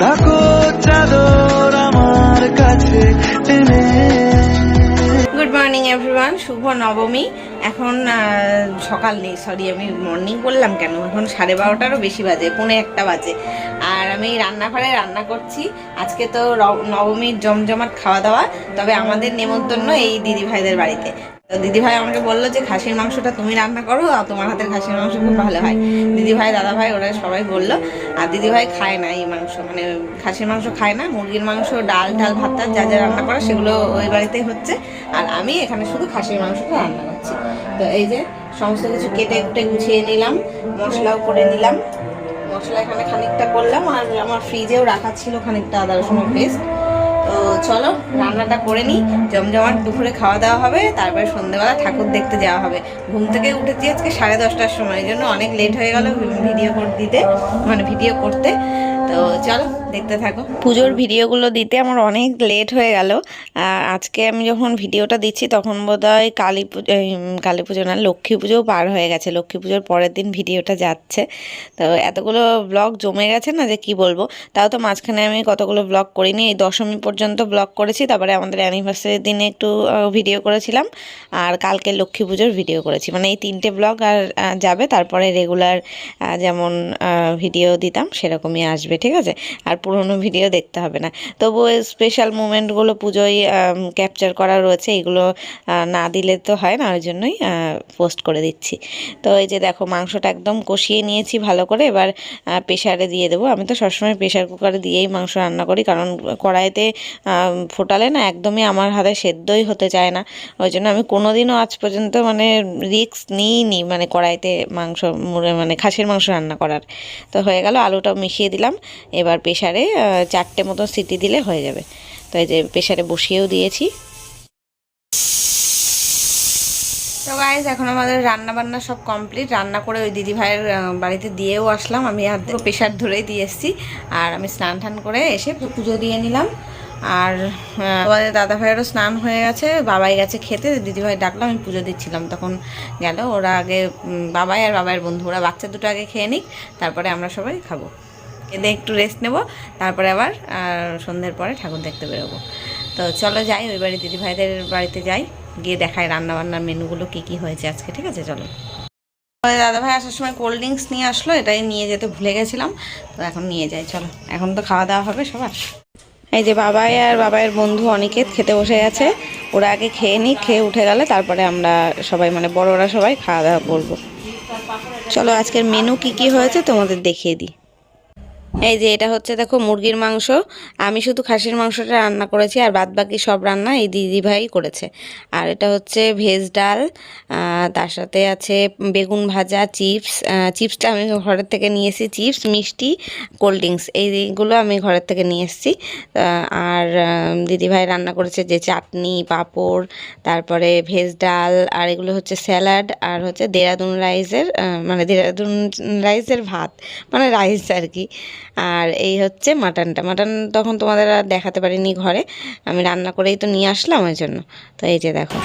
ডাকো চাদর আমার কাছে টেনে। গুড মর্নিং এভরিওয়ান শুভ নবমী। এখন সকাল নেই সরি আমি মর্নিং বললাম কেন? এখন সাড়ে বারোটারও বেশি বাজে, পৌনে একটা বাজে। আর আমি রান্নাঘরে রান্না করছি। আজকে তো নবমীর জমজমাট খাওয়া দাওয়া, তবে আমাদের নেমন্তন্ন এই দিদিভাইদের বাড়িতে। তো দিদি ভাই আমাকে বলল যে খাসির মাংসটা তুমি রান্না করো আর তোমার হাতের খাসির মাংস খুব ভালো হয়। দিদি ভাই দাদা ভাই ওরা সবাই বলল। আর দিদি ভাই খায় না এই মাংস মানে খাসির মাংস খায় না, মুরগির মাংস, ডাল ডাল ভাত টাত যা যা রান্না করে সেগুলো ওই বাড়িতেই হচ্ছে। আর আমি এখানে শুধু খাসির মাংসটা রান্না করছি। তো এই যে সমস্ত কিছু কেটে কুটে গুছিয়ে নিলাম, মশলাও করে নিলাম। মশলা এখানে খানিকটা করলাম আর আমার ফ্রিজেও রাখা ছিল খানিকটা আদা রসুন পেস্ট তো চলো, রান্নাটা করে নিই। জমজমাট দুপুরে খাওয়া দাওয়া হবে, তারপরে সন্ধ্যেবেলা ঠাকুর দেখতে যাওয়া হবে। ঘুম থেকে উঠেছি আজকে সাড়ে দশটার সময়, এই জন্য অনেক লেট হয়ে গেল ভিডিও দিতে মানে ভিডিও করতে। তো চলো, দেখতে থাকো। পুজোর ভিডিওগুলো দিতে আমার অনেক লেট হয়ে গেল। আজকে আমি যখন ভিডিওটা দিচ্ছি, তখন বোধহয় কালী পুজো কালী পুজো না, লক্ষ্মী পুজোও পার হয়ে গেছে। লক্ষ্মী পুজোর পরের দিন ভিডিওটা যাচ্ছে। তো এতগুলো ব্লগ জমে গেছে না যে কি বলব? তাও তো মাঝখানে আমি কতগুলো ব্লগ করিনি। এই দশমী পর্যন্ত ব্লগ করেছি। তারপরে আমাদের অ্যানিভার্সারির দিনে একটু ভিডিও করেছিলাম। আর কালকে লক্ষ্মী পুজোর ভিডিও করেছি। মানে এই তিনটে ব্লগ আর যাবে। তারপরে রেগুলার যেমন ভিডিও দিতাম, সেরকমই আসবে। ঠিক আছে? আর পুরনো ভিডিও দেখতে হবে না। তবুও স্পেশাল মুমেন্টগুলো পুজোয় ক্যাপচার করা রয়েছে, এগুলো না দিলে তো হয় না, ওই জন্যই পোস্ট করে দিচ্ছি। তো এই যে দেখো, মাংসটা একদম কষিয়ে নিয়েছি ভালো করে, এবার প্রেশারে দিয়ে দেবো। আমি তো সবসময় প্রেশার কুকারে দিয়েই মাংস রান্না করি, কারণ কড়াইতে ফোটালে না একদমই আমার হাতে সেদ্ধই হতে চায় না। ওই জন্য আমি কোনোদিনও আজ পর্যন্ত মানে রিস্ক নিইনি মানে কড়াইতে মাংস মানে খাসির মাংস রান্না করার। তো হয়ে গেল, আলুটাও মিশিয়ে দিলাম। এবার প্রেশারে চারটে মতো সিটি দিলে হয়ে যাবে। তো এই যে প্রেশারে বসিয়েও দিয়েছি। তো গাইজ এখন আমাদের রান্না বান্না সব কমপ্লিট রান্না করে ওই দিদি ভাইয়ের বাড়িতে দিয়েও আসলাম। আমি আর প্রেশার ধরেই দিয়ে এসেছি। আর আমি স্নান টান করে এসে পুজো দিয়ে নিলাম। আর আমাদের দাদা ভাইয়েরও স্নান হয়ে গেছে। বাবাই গেছে খেতে। দিদি ভাই ডাকলাম আমি পুজো দিচ্ছিলাম। তখন গেল। ওরা আগে বাবাই আর বাবাইয়ের বন্ধু। ওরা বাচ্চা দুটো আগে খেয়ে নিক। তারপরে আমরা সবাই খাব। এদের একটু রেস্ট নেব, তারপরে আবার সন্ধ্যের পরে ঠাকুর দেখতে বেরোবো। তো চলো যাই, ওই বাড়ি দিদি ভাইদের বাড়িতে যাই, গিয়ে দেখাই রান্না বান্নার মেনুগুলো কি কি হয়েছে আজকে, ঠিক আছে? চলো। আমাদের দাদা ভাই আসার সময় কোল্ড ড্রিঙ্কস নিয়ে আসলো, এটাই নিয়ে যেতে ভুলে গেছিলাম, তো এখন নিয়ে যাই, চলো। এখন তো খাওয়া দাওয়া হবে সবার। এই যে বাবাই আর বাবাইয়ের বন্ধু অনিকেত খেতে বসে আছে, ওরা আগে খেয়ে নিই খেয়ে উঠে গেলে তারপরে আমরা সবাই মানে বড়রা সবাই খাওয়া দাওয়া করব। চলো, আজকের মেনু কি কি হয়েছে তোমাদের দেখিয়ে দিই। এই যে এটা হচ্ছে দেখো মুরগির মাংস। আমি শুধু খাসির মাংসটা রান্না করেছি আর বাদ বাকি সব রান্না এই দিদি ভাই করেছে। আর এটা হচ্ছে ভেজ ডাল তার সাথে আছে বেগুন ভাজা, চিপস চিপসটা আমি ঘরের থেকে নিয়ে এসেছি, চিপস, মিষ্টি, কোল্ড ড্রিঙ্কস, এইগুলো আমি ঘরের থেকে নিয়ে এসেছি। আর দিদি ভাই রান্না করেছে যে চাটনি, পাঁপড়, তারপরে ভেজ ডাল, আর এগুলো হচ্ছে স্যালাড, আর হচ্ছে দেরাদুন রাইসের মানে দেরাদুন রাইসের ভাত মানে রাইস আর কি। আর এই হচ্ছে মাটনটা। মাটন তখন তোমাদের আর দেখাতে পারিনি ঘরে। আমি রান্না করেই তো নিয়ে আসলাম ওই জন্য। তো এই যে দেখো।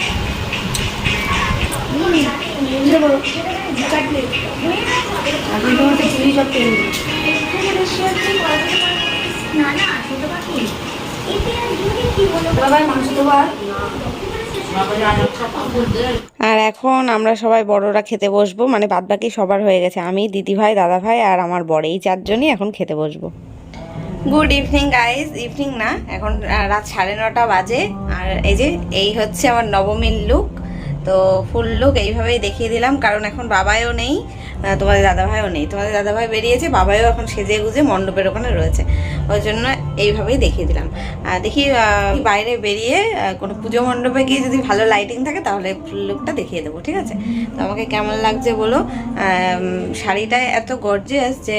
আর এখন আমরা সবাই বড়রা খেতে বসবো মানে বাদ বাকি সবার হয়ে গেছে। আমি দিদি ভাই দাদা ভাই আর আমার বড় এই চারজনই এখন খেতে বসবো। গুড ইভিনিং গাইজ ইভিনিং না, এখন রাত সাড়ে নটা বাজে। আর এই যে, এই হচ্ছে আমার নবমীর লুক তো ফুল লুক এইভাবেই দেখিয়ে দিলাম, কারণ এখন বাবাইও নেই। তোমাদের দাদাভাইও নেই। তোমাদের দাদাভাই বেরিয়েছে, বাবাইও এখন সেজে গুজে মণ্ডপের ওখানে রয়েছে। ওই জন্য এইভাবেই দেখিয়ে দিলাম। দেখি বাইরে বেরিয়ে কোনো পুজো মণ্ডপে গিয়ে যদি ভালো লাইটিং থাকে, তাহলে ফুল লুকটা দেখিয়ে দেবো, ঠিক আছে? তো আমাকে কেমন লাগছে বলো? শাড়িটা এত গর্জিয়াস যে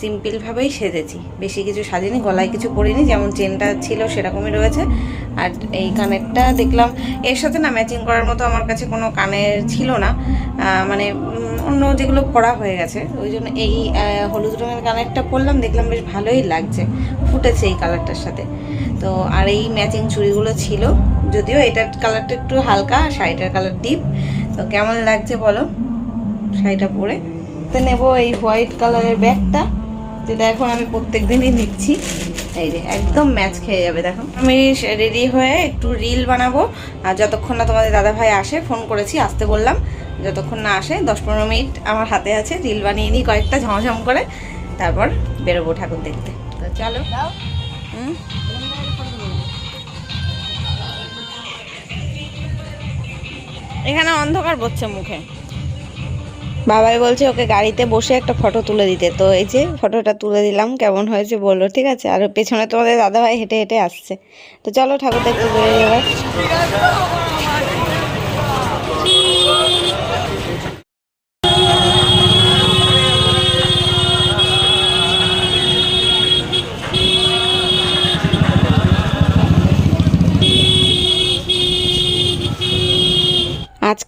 সিম্পলভাবেই সেজেছি। বেশি কিছু সাজিনি, গলায় কিছু পরিনি, যেমন চেনটা ছিল সেরকমই রয়েছে। আর এই কানেরটা দেখলাম, এর সাথে না ম্যাচিং করার মতো আমার কাছে কোনো কানের ছিল না। মানে অন্য যেগুলো পরা হয়ে গেছে, ওই জন্য এই হলুদ রঙের কালারটা পরলাম দেখলাম বেশ ভালোই লাগছে, ফুটেছে এই কালারটার সাথে। তো আর এই ম্যাচিং চুড়িগুলো ছিল, যদিও এটার কালারটা একটু হালকা, শাড়িটার কালার ডিপ তো কেমন লাগছে বলো? শাড়িটা পরে। তো নেব এই হোয়াইট কালারের ব্যাগটা। যেটা এখন আমি প্রত্যেক দিনই নিচ্ছি এই যে, একদম ম্যাচ খেয়ে যাবে, দেখো। আমি রেডি হয়ে একটু রিল বানাবো। আর যতক্ষণ না তোমাদের দাদা ভাই আসে ফোন করেছি, আসতে বললাম। যতক্ষণ না আসে দশ পনেরো মিনিট আমার হাতে আছে রিল বানিয়ে নিই কয়েকটা ঝমঝম করে। তারপর বেরোবো ঠাকুর দেখতে। চলো। এখানে অন্ধকার পড়ছে মুখে। বাবাই বলছে, ওকে গাড়িতে বসে একটা ফটো তুলে দিতে। তো এই যে ফটোটা তুলে দিলাম, কেমন হয়েছে বলল, ঠিক আছে? আর পেছনে তোমাদের দাদাভাই হেঁটে হেঁটে আসছে। তো চলো ঠাকুর দেখতে বেরিয়ে যাবার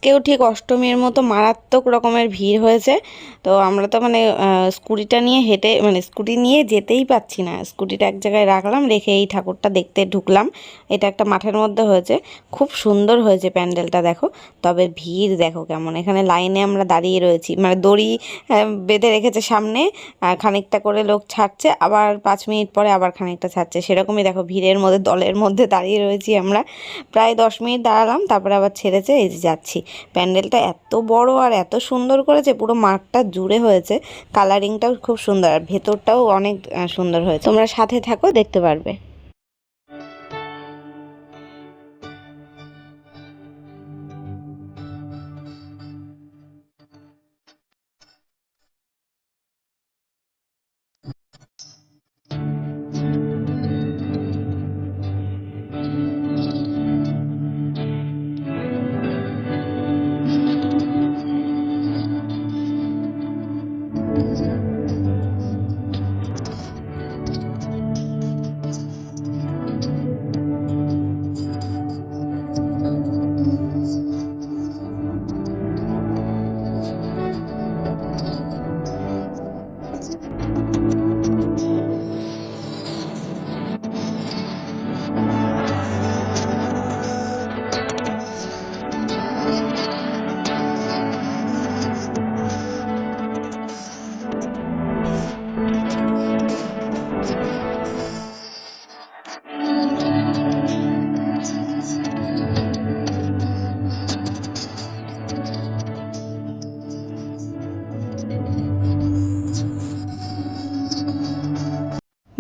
আজকেও ঠিক অষ্টমীর মতো মারাত্মক রকমের ভিড় হয়েছে। তো আমরা তো মানে স্কুটিটা নিয়ে হেঁটে মানে স্কুটি নিয়ে যেতেই পাচ্ছি না। স্কুটিটা এক জায়গায় রাখলাম, রেখে এই ঠাকুরটা দেখতে ঢুকলাম। এটা একটা মাঠের মধ্যে হয়েছে। খুব সুন্দর হয়েছে প্যান্ডেলটা, দেখো। তবে ভিড়, দেখো কেমন। এখানে লাইনে আমরা দাঁড়িয়ে রয়েছি। মানে দড়ি বেঁধে রেখেছে সামনে খানিকটা করে লোক ছাড়ছে। আবার পাঁচ মিনিট পরে আবার খানিকটা ছাড়ছে। সেরকমই দেখো, ভিড়ের মধ্যে, দলের মধ্যে দাঁড়িয়ে রয়েছি আমরা। প্রায় দশ মিনিট দাঁড়ালাম, তারপরে আবার ছেড়েছে, এই যাচ্ছি। প্যান্ডেলটা এত বড় আর এত সুন্দর করেছে, পুরো মাঠটা জুড়ে হয়েছে। কালারিংটাও খুব সুন্দর, আর ভেতরটাও অনেক সুন্দর হয়েছে। তোমরা সাথে থাকো, দেখতে পারবে।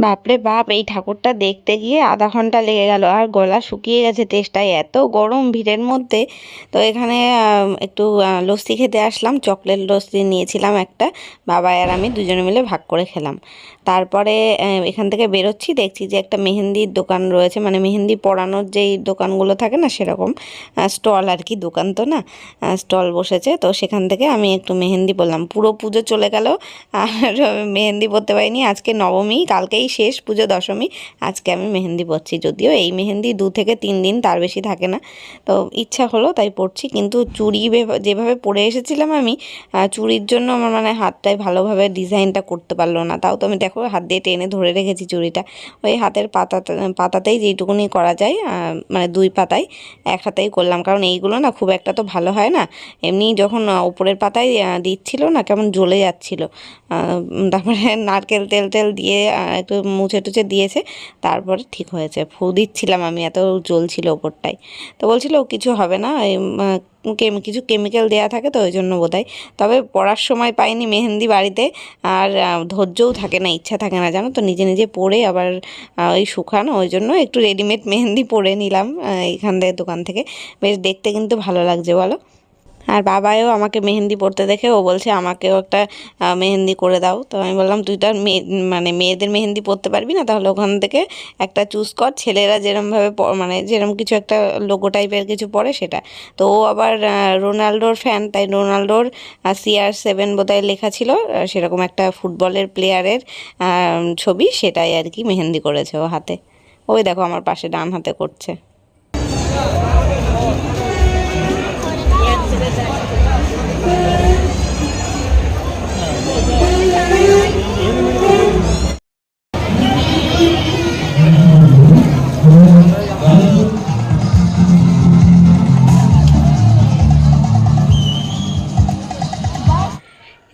বাপরে বাপ, এই ঠাকুরটা দেখতে গিয়ে আধা ঘণ্টা লেগে গেল। আর গলা শুকিয়ে গেছে তেষ্টায়। এত গরম ভিড়ের মধ্যে। তো এখানে একটু লস্যি খেতে আসলাম। চকলেট লস্যি নিয়েছিলাম একটা। বাবা আর আমি দুজনে মিলে ভাগ করে খেলাম। তারপরে এখান থেকে বেরোচ্ছি, দেখছি যে একটা মেহেন্দির দোকান রয়েছে মানে মেহেন্দি পরানোর যেই দোকানগুলো থাকে না সেরকম স্টল আর কি, দোকান তো না স্টল বসেছে, তো সেখান থেকে আমি একটু মেহেন্দি পরলাম। পুরো পুজো চলে গেল, আর মেহেন্দি পরতে পারিনি, আজকে নবমী, কালকেই শেষ পুজো দশমী, আজকে আমি মেহেন্দি পরছি, যদিও এই মেহেন্দি দু থেকে তিন দিন তার বেশি থাকে না, তো ইচ্ছা হলো তাই পরছি, কিন্তু চুড়ি যেভাবে পরে এসেছিলাম আমি চুড়ির জন্য আমার মানে হাতটায় ভালোভাবে ডিজাইনটা করতে পারল না, তাও তো আমি দেখো হাত দিয়ে টেনে ধরে রেখেছি চুড়িটা। ওই হাতের পাতা পাতাতেই যেইটুকুনি করা যায় মানে দুই পাতায় এক হাতেই করলাম। কারণ এইগুলো না খুব একটা তো ভালো হয় না। এমনি যখন আহ, উপরের পাতায় দিচ্ছিল না কেমন জ্বলে যাচ্ছিল। তারপরে নারকেল তেল টেল দিয়ে একটু মুছে টুছে দিয়েছে। তারপরে ঠিক হয়েছে। ফু দিচ্ছিলাম আমি এত জ্বলছিল ওপরটায়। তো বলছিল কিছু হবে না কিছু কেমিক্যাল দেয়া থাকে তো ওই জন্য বোধ তবে পড়ার সময় পাইনি মেহেন্দি বাড়িতে। আর ধৈর্যও থাকে না, ইচ্ছা থাকে না, জানো তো? নিজে নিজে পরে আবার ওই শুকানো ওই জন্য একটু রেডিমেড মেহেন্দি পরে নিলাম এইখান থেকে দোকান থেকে। বেশ দেখতে কিন্তু ভালো লাগছে, বলো? আর বাবাও আমাকে মেহেন্দি পড়তে দেখে, ও বলছে, আমাকেও একটা মেহেন্দি করে দাও। তো আমি বললাম, তুই তো আর মেয়ে মানে মেয়েদের মেহেন্দি পরতে পারবি না, তাহলে ওখান থেকে একটা চুজ কর। ছেলেরা যেরমভাবে মানে যেরম কিছু একটা লোগো টাইপের কিছু পরে সেটা। তো ও আবার রোনাল্ডোর ফ্যান তাই রোনাল্ডোর সিআর সেভেন বোধহয় লেখা ছিল সেরকম একটা ফুটবলের প্লেয়ারের ছবি, সেটাই আর কি মেহেন্দি করেছে ও হাতে। ওই দেখো আমার পাশে, ডান হাতে করছে।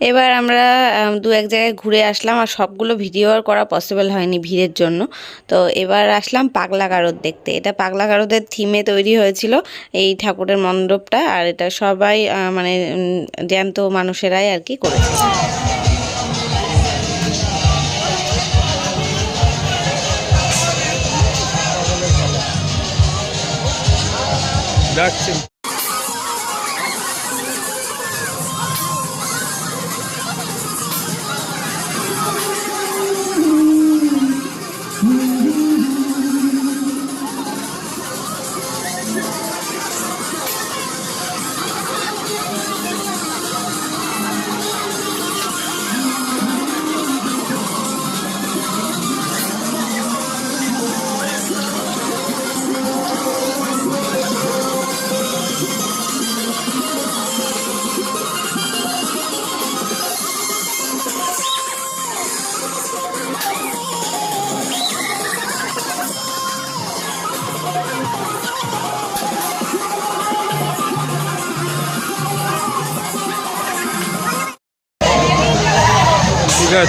এবার আমরা দু এক জায়গায় ঘুরে আসলাম আর সবগুলো ভিডিও আর করা পসিবল হয়নি ভিড়ের জন্য। তো এবার আসলাম পাগলা গারদ দেখতে। এটা পাগলা গারদের থিমে তৈরি হয়েছিল এই ঠাকুরের মণ্ডপটা আর এটা সবাই মানে জ্যান্ত মানুষেরাই আর কি করেছে।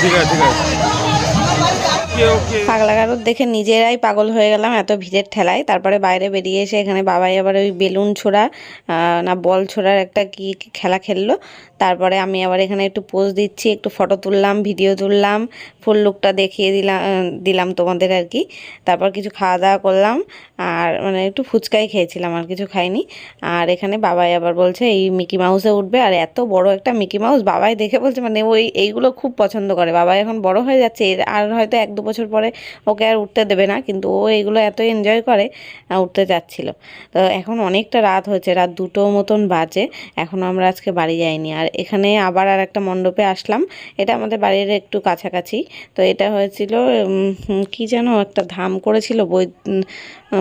ঠিক আছে ঠিক আছে ঠিক আছে ওকে ওকে পাগলা দেখে নিজেরাই পাগল হয়ে গেলাম এত ভিড়ের ঠেলায়। তারপরে বাইরে বেরিয়ে এসে এখানে বাবাই আবার ওই বেলুন ছোড়া না বল ছোড়ার একটা কি খেলা খেললো। তারপরে আমি আবার এখানে একটু পোজ দিচ্ছি, একটু ফটো তুললাম ভিডিও তুললাম ফুল লুকটা দেখিয়ে দিলাম দিলাম তোমাদের আর কি। তারপর কিছু খাওয়া দাওয়া করলাম, আর মানে একটু ফুচকাই খেয়েছিলাম, আর কিছু খাইনি। আর এখানে বাবাই আবার বলছে, এই মিকি মাউসে উঠবে। আর এত বড় একটা মিকি মাউস বাবাই দেখে বলছে মানে ওই, এইগুলো খুব পছন্দ করে। বাবাই এখন বড় হয়ে যাচ্ছে আর হয়তো এক দু বছর পরে ওকে আর উঠতে দেবে না, কিন্তু ও এগুলো এত এনজয় করে উঠতে যাচ্ছিল তো এখন অনেকটা রাত হয়েছে, রাত দুটো মতন বাজে, এখন আমরা আজকে বাড়ি যাইনি। আর এখানে আবার আর একটা মণ্ডপে আসলাম, এটা আমাদের বাড়ির একটু কাছাকাছি। তো এটা হয়েছিল কি যেন একটা ধাম করেছিল বৈ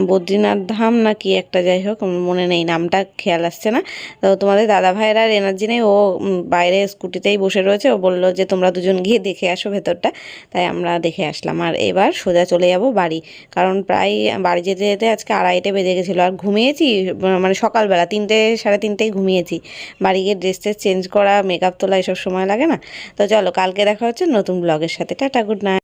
বদ্রীনাথ ধাম না কি একটা যাই হোক মনে নেই, নামটা খেয়াল আসছে না। তো তোমাদের দাদা ভাইয়ের আর এনার্জি নেই, ও বাইরে স্কুটিতেই বসে রয়েছে, ও বলল যে তোমরা দুজন গিয়ে দেখে আসো ভেতরটা। তাই আমরা দেখে আসলাম। আর এবার সোজা চলে যাব বাড়ি, কারণ প্রায়, বাড়ি যেতে যেতে আজকে আড়াইটে বেজে গেছিল। আর ঘুমিয়েছি মানে সকালবেলা, তিনটে, সাড়ে তিনটেই ঘুমিয়েছি। বাড়ি গিয়ে ড্রেস ট্রেস চেঞ্জ করা মেকআপ তোলা, এসব সময় লাগে না। তো চলো, কালকে দেখা হচ্ছে নতুন ব্লগের সাথে। Tata good night